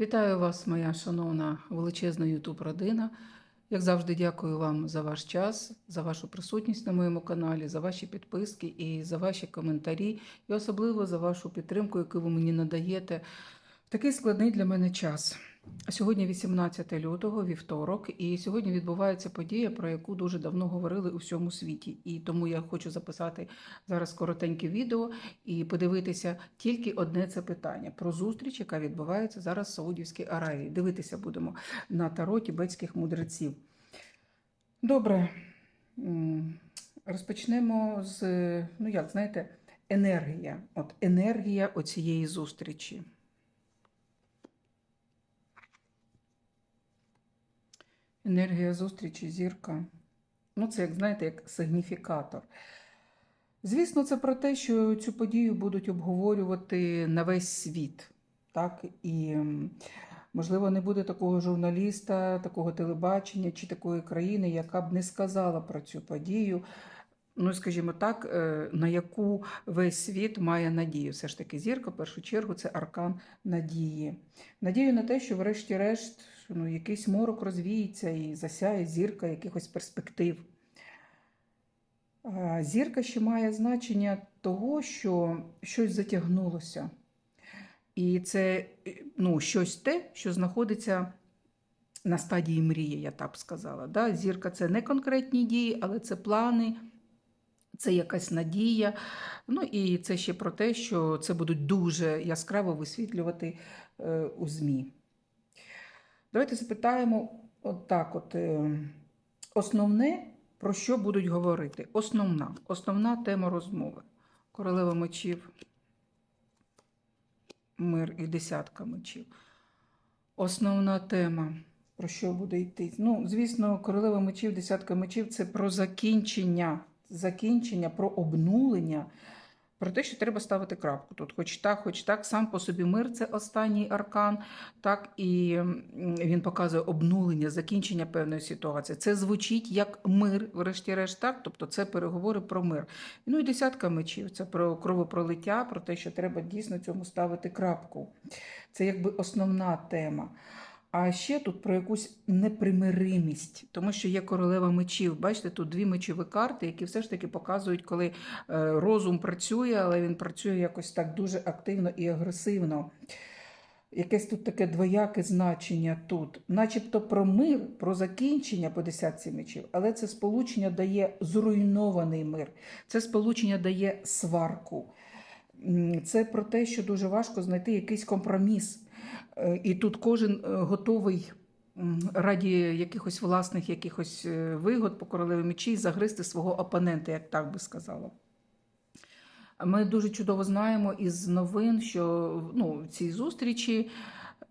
Вітаю вас, моя шановна величезна ютуб родина. Як завжди, дякую вам за ваш час, за вашу присутність на моєму каналі, за ваші підписки і за ваші коментарі, і особливо за вашу підтримку, яку ви мені надаєте в такий складний для мене час. Сьогодні 18 лютого, вівторок, і сьогодні відбувається подія, про яку дуже давно говорили у всьому світі. І тому я хочу записати зараз коротеньке відео і подивитися тільки одне це питання про зустріч, яка відбувається зараз в Саудівській Аравії. Дивитися будемо на таро тібетських мудреців. Добре, розпочнемо з, ну як знаєте, енергія. От енергія оцієї зустрічі. Енергія зустрічі, зірка. Ну, це, як знаєте, як сигніфікатор. Звісно, це про те, що цю подію будуть обговорювати на весь світ. Так? І, можливо, не буде такого журналіста, такого телебачення чи такої країни, яка б не сказала про цю подію. Ну, скажімо так, е, на яку весь світ має надію. Все ж таки, зірка, в першу чергу, це аркан надії. Надію на те, що, врешті-решт, ну, якийсь морок розвіється і засяє зірка якихось перспектив. Зірка ще має значення того, що щось затягнулося. І це ну, щось те, що знаходиться на стадії мрії, я так сказала. Да? Зірка це не конкретні дії, але це плани, це якась надія. Ну і це ще про те, що це будуть дуже яскраво висвітлювати е, у ЗМІ. Давайте запитаємо от так: е, основне, про що будуть говорити? Основна, основна тема розмови. Королева мечів, мир і десятка мечів. Основна тема, про що буде йти. Ну, звісно, королева мечів, десятка мечів це про закінчення, закінчення, про обнулення. Про те, що треба ставити крапку тут, хоч так, хоч так, сам по собі мир це останній аркан, так і він показує обнулення, закінчення певної ситуації. Це звучить як мир, врешті-решт, так, тобто це переговори про мир. Ну і десятка мечів це про кровопролиття, про те, що треба дійсно цьому ставити крапку. Це якби основна тема. А ще тут про якусь непримиримість, тому що є королева мечів. Бачите, тут дві мечові карти, які все ж таки показують, коли е, розум працює, але він працює якось так дуже активно і агресивно. Якесь тут таке двояке значення тут, начебто про мир, про закінчення по десятці мечів, але це сполучення дає зруйнований мир, це сполучення дає сварку. Це про те, що дуже важко знайти якийсь компроміс. Е, І тут кожен е, готовий раді якихось власних якихось е, вигод по королеві мечі загризти свого опонента, як так би сказала. Ми дуже чудово знаємо із новин, що ну, в цій зустрічі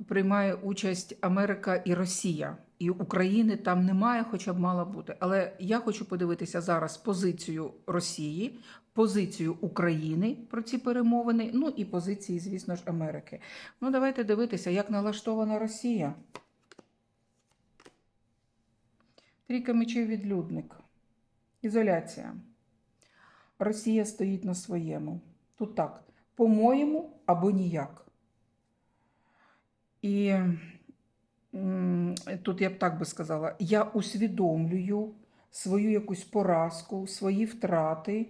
приймає участь Америка і Росія. І України там немає, хоча б мала бути. Але я хочу подивитися зараз позицію Росії, позицію України про ці перемовини, ну і позиції, звісно ж, Америки. Ну, давайте дивитися, як налаштована Росія. Трійка мечів відлюдник. Ізоляція. Росія стоїть на своєму. Тут так, по-моєму або ніяк. І тут я б так би сказала: я усвідомлюю свою якусь поразку, свої втрати,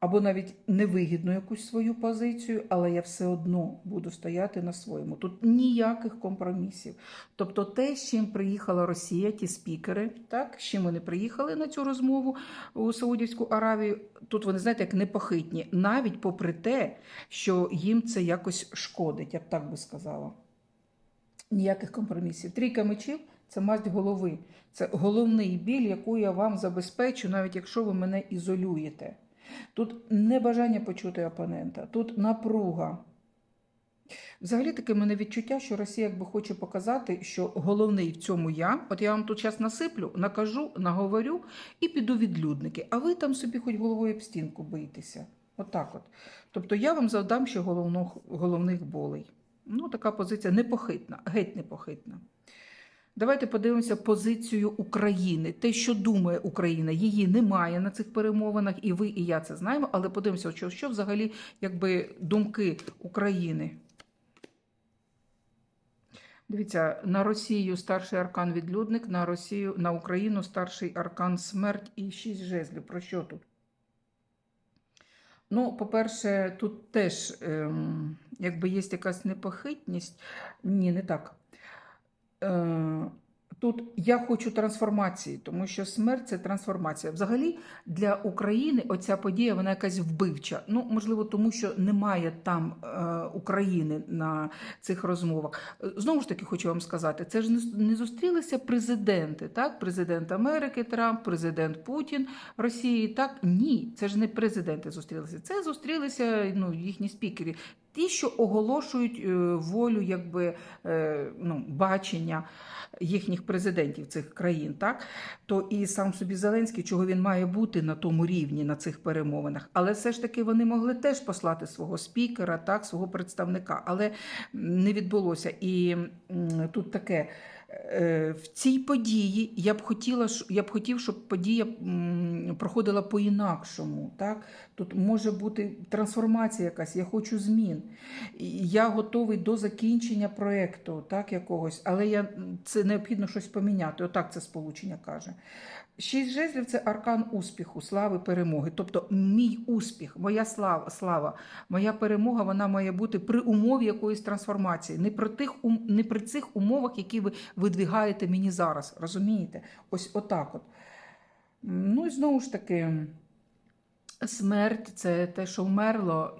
або навіть невигідну якусь свою позицію, але я все одно буду стояти на своєму. Тут ніяких компромісів. Тобто, те, з чим приїхала Росія, ті спікери, так, з чим вони приїхали на цю розмову у Саудівську Аравію, тут вони, знаєте, як непохитні, навіть попри те, що їм це якось шкодить, я б так би сказала. Ніяких компромісів. Трійка мечів це масть голови. Це головний біль, яку я вам забезпечу, навіть якщо ви мене ізолюєте. Тут не бажання почути опонента, тут напруга. Взагалі таке мене відчуття, що Росія якби хоче показати, що головний в цьому я. От я вам тут зараз насиплю, накажу, наговорю і піду відлюдники. А ви там собі хоч головою об стінку боїтеся. Отак от. Тобто я вам завдам ще головних болей. Ну, така позиція непохитна, геть непохитна. Давайте подивимося позицію України. Те, що думає Україна, її немає на цих перемовинах, і ви, і я це знаємо. Але подивимося, що, що взагалі якби думки України. Дивіться, на Росію старший аркан відлюдник, на Росію, на Україну старший аркан смерть і шість жезлів. Про що тут? Ну, по-перше, тут теж ем, якби є якась непохитність. Ні, не так. Е, Тут я хочу трансформації, тому що смерть це трансформація. Взагалі для України оця подія вона якась вбивча. Ну, можливо, тому що немає там е, України на цих розмовах. Знову ж таки, хочу вам сказати, це ж не зустрілися президенти, так? Президент Америки Трамп, президент Путін Росії. Так ні, це ж не президенти зустрілися. Це зустрілися ну, їхні спікери. Ті, що оголошують е, волю, якби е, ну, бачення їхніх президентів цих країн, так то і сам собі Зеленський, чого він має бути на тому рівні на цих перемовинах. Але все ж таки вони могли теж послати свого спікера, так, свого представника, але не відбулося. І тут таке. Е, В цій події я б хотіла, я б хотів, щоб подія проходила по-інакшому. Так? Тут може бути трансформація якась, я хочу змін. Я готовий до закінчення проєкту, якогось, але я, це необхідно щось поміняти. Отак це сполучення каже. Шість жезлів це аркан успіху, слави, перемоги. Тобто мій успіх, моя слава, слава, моя перемога, вона має бути при умові якоїсь трансформації, не при, тих, не при цих умовах, які ви видвигаєте мені зараз. Розумієте? Ось отак от. Ну і знову ж таки. Смерть це те, що вмерло,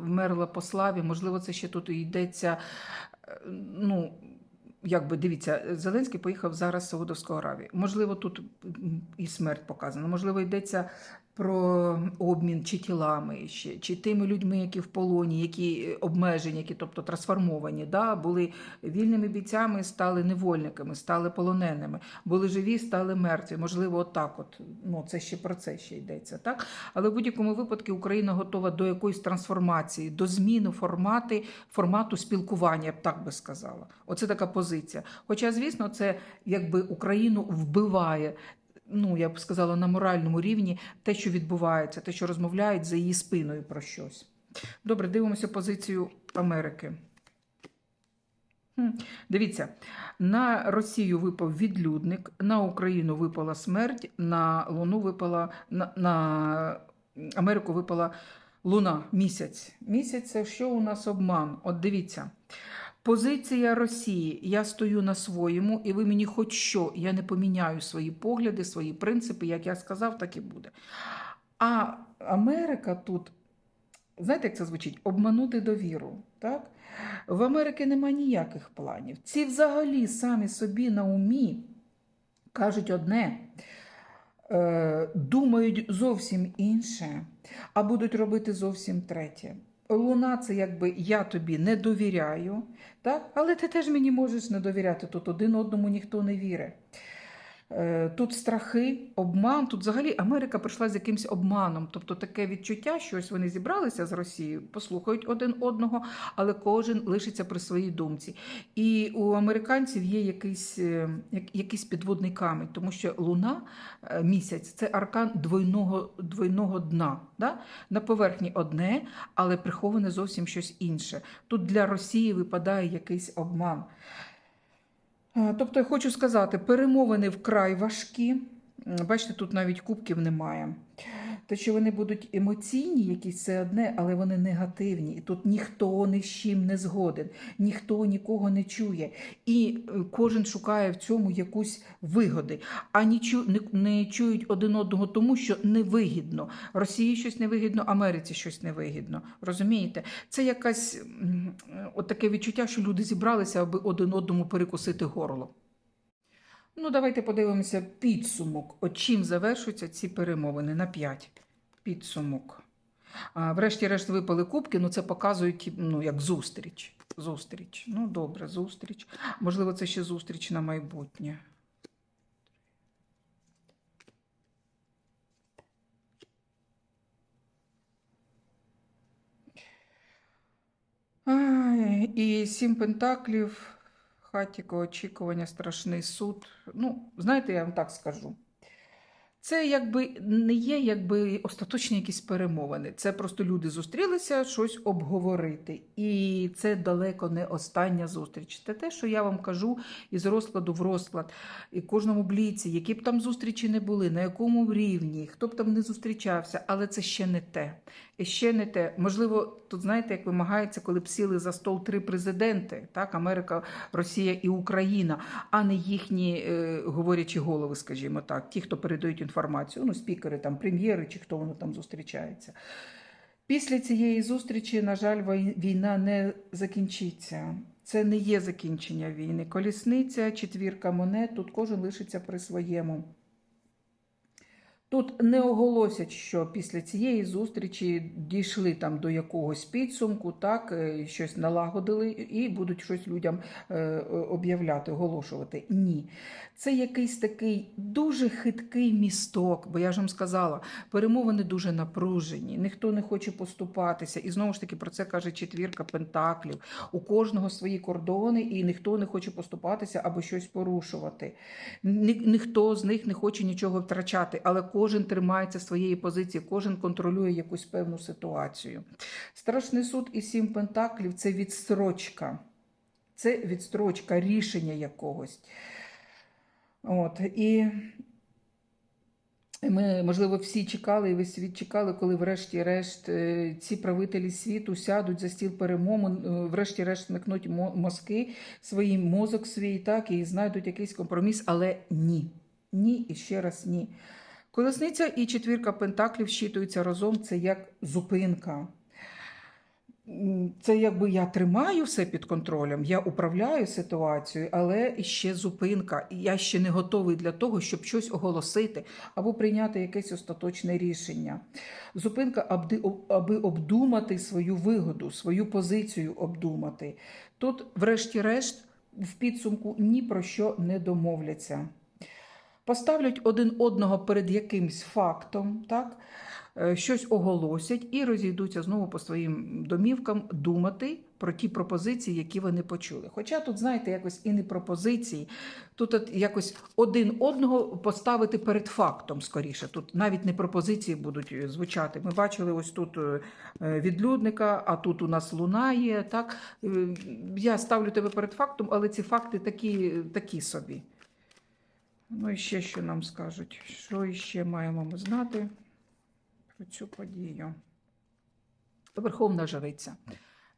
вмерло по славі. Можливо, це ще тут і йдеться. е, Ну, якби дивіться, Зеленський поїхав зараз в Саудовську Аравію. Можливо, тут і смерть показана. Можливо, йдеться про обмін чи тілами ще, чи тими людьми, які в полоні, які е, обмежені, які, тобто трансформовані, да, були вільними бійцями, стали невольниками, стали полоненими, були живі, стали мертві. Можливо, отак. От ну це ще про це ще йдеться, так. Але в будь-якому випадку Україна готова до якоїсь трансформації, до зміни формати, формату спілкування, я б так би сказала. Оце така позиція. Хоча, звісно, це якби Україну вбиває. Ну, я б сказала, на моральному рівні те, що відбувається, те, що розмовляють за її спиною про щось. Добре, дивимося позицію Америки. Дивіться, на Росію випав відлюдник, на Україну випала смерть, на Луну випала на, на Америку випала Луна, місяць. Місяць це що у нас обман? От дивіться. Позиція Росії. Я стою на своєму, і ви мені хоч що, я не поміняю свої погляди, свої принципи, як я сказав, так і буде. А Америка тут, знаєте, як це звучить? Обманути довіру. Так? В Америки нема ніяких планів. Ці взагалі самі собі на умі кажуть одне, е, думають зовсім інше, а будуть робити зовсім третє. Луна це якби я тобі не довіряю, так? але ти теж мені можеш не довіряти. Тут один одному ніхто не вірить. Е, Тут страхи, обман. Тут взагалі Америка прийшла з якимось обманом. Тобто таке відчуття, що ось вони зібралися з Росією, послухають один одного, але кожен лишиться при своїй думці. І у американців є якийсь, е, як- якийсь підводний камінь, тому що Луна е, місяць це аркан двойного, двойного дна. Да? На поверхні одне, але приховане зовсім щось інше. Тут для Росії випадає якийсь обман. Е, Тобто, я хочу сказати, перемовини вкрай важкі. Бачите, тут навіть кубків немає. Те, що вони будуть емоційні, якісь це одне, але вони негативні. І тут ніхто ні з чим не згоден, ніхто нікого не чує. І е, кожен шукає в цьому якусь вигоди, а не, не чують один одного тому, що невигідно. Росії щось невигідно, Америці щось невигідно. Розумієте? Це якась е, от таке відчуття, що люди зібралися, аби один одному перекусити горло. Ну, давайте подивимося підсумок. От чим завершуються ці перемовини на 5. Підсумок. Врешті-решт випали кубки, ну це показують ну, як зустріч. Зустріч. Ну, добре, зустріч. Можливо, це ще зустріч на майбутнє. І сім пентаклів, хатіко, очікування, страшний суд. Ну, знаєте, я вам так скажу. Це якби не є якби остаточні якісь перемовини. Це просто люди зустрілися щось обговорити. І це далеко не остання зустріч. Це те, що я вам кажу із розкладу в розклад, і кожному бліці, які б там зустрічі не були, на якому рівні, хто б там не зустрічався, але це ще не те. Ще не те. Можливо, тут знаєте, як вимагається, коли б сіли за стол три президенти: так, Америка, Росія і Україна, а не їхні е, говорячі голови, скажімо так, ті, хто передають інформацію, ну, спікери, там, прем'єри чи хто воно там зустрічається. Після цієї зустрічі, на жаль, війна не закінчиться. Це не є закінчення війни. Колісниця, четвірка монет, тут кожен лишиться при своєму. Тут не оголосять, що після цієї зустрічі дійшли там до якогось підсумку, так, е, щось налагодили і будуть щось людям е, об'являти, оголошувати. Ні. Це якийсь такий дуже хиткий місток, бо я ж вам сказала, перемовини дуже напружені, ніхто не хоче поступатися. І знову ж таки про це каже четвірка пентаклів. У кожного свої кордони, і ніхто не хоче поступатися або щось порушувати. Ні, ніхто з них не хоче нічого втрачати, але кожен тримається своєї позиції, кожен контролює якусь певну ситуацію. Страшний суд і сім пентаклів це відстрочка. Це відстрочка рішення якогось. От, і ми, можливо, всі чекали, і весь світ чекали, коли, врешті-решт, е, ці правителі світу сядуть за стіл перемовин, е, врешті-решт смикнуть мозки, свій мозок свій, так, і знайдуть якийсь компроміс, але ні. Ні і ще раз ні. Колесниця і четвірка пентаклів щитуються разом, це як зупинка. Це якби я тримаю все під контролем, я управляю ситуацією, але ще зупинка. Я ще не готовий для того, щоб щось оголосити або прийняти якесь остаточне рішення. Зупинка, аби, обдумати свою вигоду, свою позицію обдумати. Тут, врешті-решт, в підсумку ні про що не домовляться. Поставлять один одного перед якимсь фактом, так? е, щось оголосять і розійдуться знову по своїм домівкам думати про ті пропозиції, які вони почули. Хоча тут, знаєте, якось і не пропозиції, тут от якось один одного поставити перед фактом скоріше. Тут навіть не пропозиції будуть е, звучати. Ми бачили ось тут е, відлюдника, а тут у нас луна є. Так? Я ставлю тебе перед фактом, але ці факти такі, такі собі. Ну і ще що нам скажуть? Що іще маємо ми знати про цю подію? Верховна Жриця.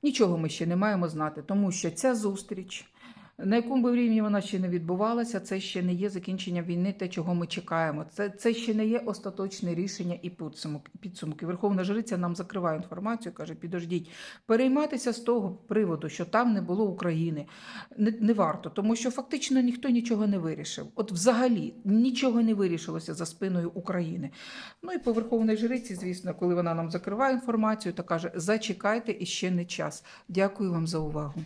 Нічого ми ще не маємо знати, тому що ця зустріч, на якому би рівні вона ще не відбувалася, це ще не є закінчення війни, те, чого ми чекаємо. Це, це ще не є остаточне рішення і підсумки. Верховна Жриця нам закриває інформацію, каже: підождіть, перейматися з того приводу, що там не було України, не, не варто, тому що фактично ніхто нічого не вирішив. От взагалі нічого не вирішилося за спиною України. Ну і по Верховній Жриці, звісно, коли вона нам закриває інформацію, то каже: зачекайте і ще не час. Дякую вам за увагу.